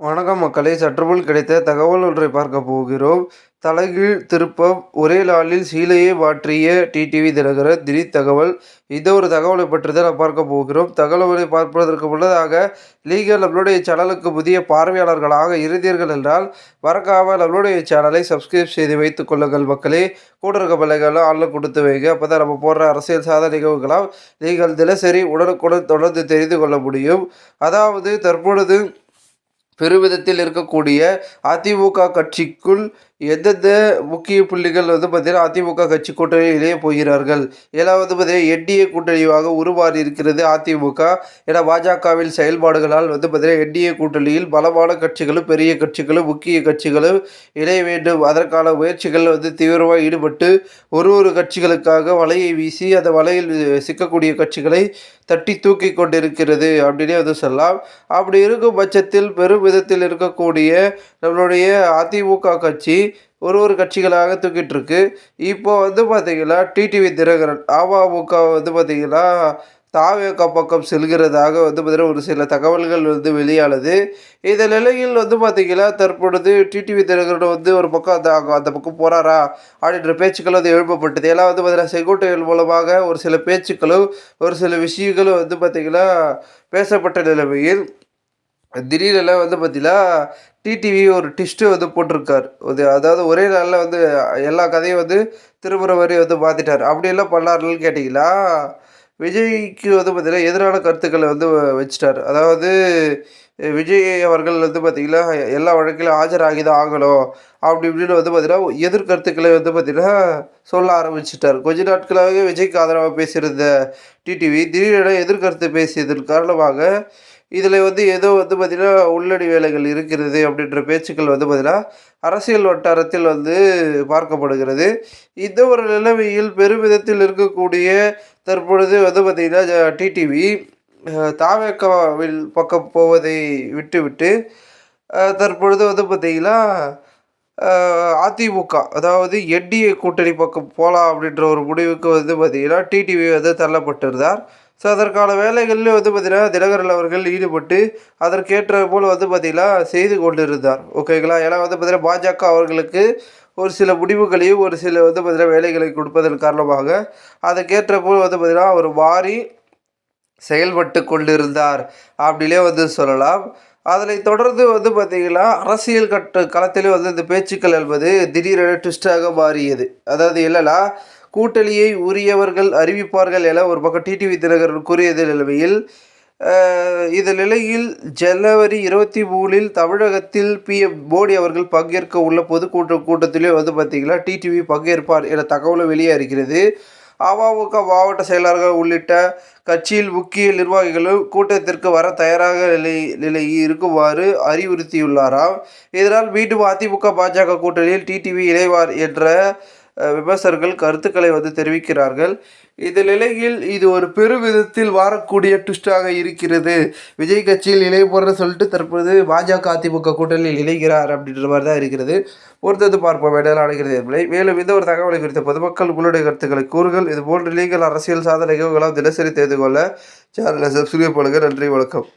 வணக்கம் மக்களே. சற்றுமுன் கிடைத்த தகவல் ஒன்றை பார்க்க போகிறோம். தலைகீழ் திருப்பம் ஒரே நாளில் சீலையை மாற்றிய டிடிவி தினகரன் திடீர் தகவல். இந்த ஒரு தகவலை பற்றி தான் நாம் பார்க்க போகிறோம். தகவலை பார்ப்பதற்கு முன்னதாக நீங்கள் நம்மளுடைய சேனலுக்கு புதிய பார்வையாளர்களாக இருந்தீர்கள் என்றால் மறக்காமல் நம்மளுடைய சேனலை சப்ஸ்கிரைப் செய்து வைத்துக் கொள்ளுங்கள் மக்களே. கூட இருக்க பிள்ளைகளும் ஆளில் கொடுத்து வைங்க. அப்போ தான் நம்ம போடுற அரசியல் சாத நிகழ்வுகளால் நீங்கள் தினசரி உடனுக்குடன் தொடர்ந்து தெரிந்து கொள்ள முடியும். அதாவது தற்பொழுது பெருமிதத்தில் இருக்கக்கூடிய அதிமுக கட்சிக்குள் எந்தெந்த முக்கிய புள்ளிகள் வந்து பார்த்திங்கன்னா அதிமுக கட்சி கூட்டணியிலேயே போகிறார்கள்? ஏழாவது பார்த்தீங்கன்னா என்டிஏ கூட்டணியாக உருமாறி இருக்கிறது அதிமுக. என பாஜகவில் செயல்பாடுகளால் வந்து பார்த்திங்கன்னா என்டிஏ கூட்டணியில் பலமான கட்சிகளும் பெரிய கட்சிகளும் முக்கிய கட்சிகளும் இணைய வேண்டும். அதற்கான முயற்சிகள் வந்து தீவிரமாக ஈடுபட்டு ஒரு ஒரு கட்சிகளுக்காக வலையை வீசி அந்த வலையில் சிக்கக்கூடிய கட்சிகளை தட்டி தூக்கி கொண்டிருக்கிறது அப்படின்னே வந்து சொல்லலாம். அப்படி இருக்கும் பட்சத்தில் பெரும் விதத்தில் இருக்கக்கூடிய நம்மளுடைய அதிமுக கட்சி ஒரு ஒரு கட்சிகளாக தூக்கிட்டு இருக்கு இப்போ வந்து பார்த்தீங்கன்னா டிடிவி தினகரன் அமமுக வந்து பார்த்தீங்கன்னா தாவேக பக்கம் செல்கிறதாக வந்து பார்த்தீங்கன்னா ஒரு சில தகவல்கள் வந்து வெளியானது. இந்த நிலையில் வந்து பார்த்திங்கன்னா தற்பொழுது டிடிவி தினகரன் வந்து ஒரு பக்கம் அந்த அந்த பக்கம் போகிறாரா அப்படின்ற பேச்சுக்கள் வந்து எழுப்பப்பட்டது. ஏன்னா வந்து பார்த்திங்கன்னா செங்கோட்டைகள் மூலமாக ஒரு சில பேச்சுக்களும் ஒரு சில விஷயங்களும் வந்து பார்த்திங்கன்னா பேசப்பட்ட நிலைமையில் திடீரெல்லாம் வந்து பார்த்தீங்கன்னா டிடிவி ஒரு டிஸ்ட்டு வந்து போட்டிருக்கார். அது அதாவது ஒரே நாளில் வந்து எல்லா கதையும் வந்து திரும்புகிற வரையும் வந்து மாற்றிட்டார் அப்படியெல்லாம் பண்ணார்னு கேட்டிங்கன்னா விஜய்க்கு வந்து பார்த்திங்கன்னா எதிரான கருத்துக்களை வந்து வச்சுட்டார். அதாவது விஜய் அவர்கள் வந்து பார்த்திங்கன்னா எல்லா வழக்கிலும் ஆஜராகி தான் ஆகணும். அப்படி இப்படின்னு வந்து பார்த்திங்கன்னா எதிர்கருத்துக்களை வந்து பார்த்திங்கன்னா சொல்ல ஆரம்பிச்சிட்டார். கொஞ்ச நாட்களாகவே விஜய்க்கு ஆதரவாக பேசியிருந்த டிடிவி திடீரென எதிர்கருத்து பேசியதன் காரணமாக இதில் வந்து ஏதோ வந்து பார்த்திங்கன்னா உள்ளடி வேலைகள் இருக்கிறது அப்படின்ற பேச்சுக்கள் வந்து பார்த்திங்கன்னா அரசியல் வட்டாரத்தில் வந்து பார்க்கப்படுகிறது. இந்த ஒரு நிலைமையில் பெருமிதத்தில் இருக்கக்கூடிய தற்பொழுது வந்து பார்த்திங்கன்னா டிடிவி தாவேக்காவில் பக்கம் போவதை விட்டுவிட்டு தற்பொழுது வந்து பார்த்திங்கன்னா அதிமுக அதாவது என்டிஏ கூட்டணி பக்கம் போகலாம் அப்படின்ற ஒரு முடிவுக்கு வந்து பார்த்திங்கன்னா டிடிவி வந்து தள்ளப்பட்டிருந்தார். ஸோ அதற்கான வேலைகளில் வந்து பார்த்திங்கன்னா தினகரன் அவர்கள் ஈடுபட்டு அதற்கேற்ற போல் வந்து பார்த்திங்கன்னா செய்து கொண்டு இருந்தார் ஓகேங்களா ஏன்னா வந்து பார்த்திங்கன்னா பாஜக அவர்களுக்கு ஒரு சில முடிவுகளையும் ஒரு சில வந்து பார்த்திங்கன்னா வேலைகளை கொடுப்பதன் காரணமாக அதற்கேற்ற போல் வந்து பார்த்திங்கன்னா அவர் மாறி செயல்பட்டு கொண்டிருந்தார் அப்படிலே வந்து சொல்லலாம். அதனை தொடர்ந்து வந்து பார்த்திங்கன்னா அரசியல் கட்ட களத்திலே வந்து இந்த பேச்சுக்கள் என்பது திடீரென ட்விஸ்டாக மாறியது. அதாவது இல்லைனா கூட்டணியை உரியவர்கள் அறிவிப்பார்கள் என ஒரு பக்கம் டிடிவி தினகரன் கூறியது நிலைமையில் இந்த நிலையில் ஜனவரி இருபத்தி மூணில் தமிழகத்தில் பிஎம் மோடி அவர்கள் பங்கேற்க உள்ள பொதுக்கூட்ட கூட்டத்திலே வந்து பார்த்திங்கன்னா டிடிவி பங்கேற்பார் என தகவலும் வெளியே இருக்கிறது அமமுக மாவட்ட செயலாளர்கள் உள்ளிட்ட கட்சியில் முக்கிய நிர்வாகிகளும் கூட்டத்திற்கு வர தயாராக நிலை நிலை இருக்குமாறு அறிவுறுத்தியுள்ளாராம். இதனால் மீண்டும் அதிமுக பாஜக கூட்டணியில் டிடிவி இணைவார் என்ற விமர்சகர்கள் கருத்துக்களை வந்து தெரிவிக்கிறார்கள். இந்த நிலையில் இது ஒரு பெருவிதத்தில் வாரக்கூடிய ட்விஸ்டாக இருக்கிறது. விஜய் கட்சியில் இணைய போகிற சொல்லிட்டு தற்போது பாஜக அதிமுக கூட்டணியில் இணைகிறார் அப்படின்ற மாதிரி தான் இருக்கிறது பொறுத்தது பார்ப்போம் இடையில அடைகிறது என்பதை. மேலும் இந்த ஒரு தகவலை குறித்த பொதுமக்கள் உங்களுடைய கருத்துக்களை கூறுகள் இது போன்ற லீகல் அரசியல் சாதன நிகழ்வுகளால் தினசரி தெரிந்து கொள்ள சேனலை சப்ஸ்கிரைப் பண்ணுங்கள் நன்றி வணக்கம்.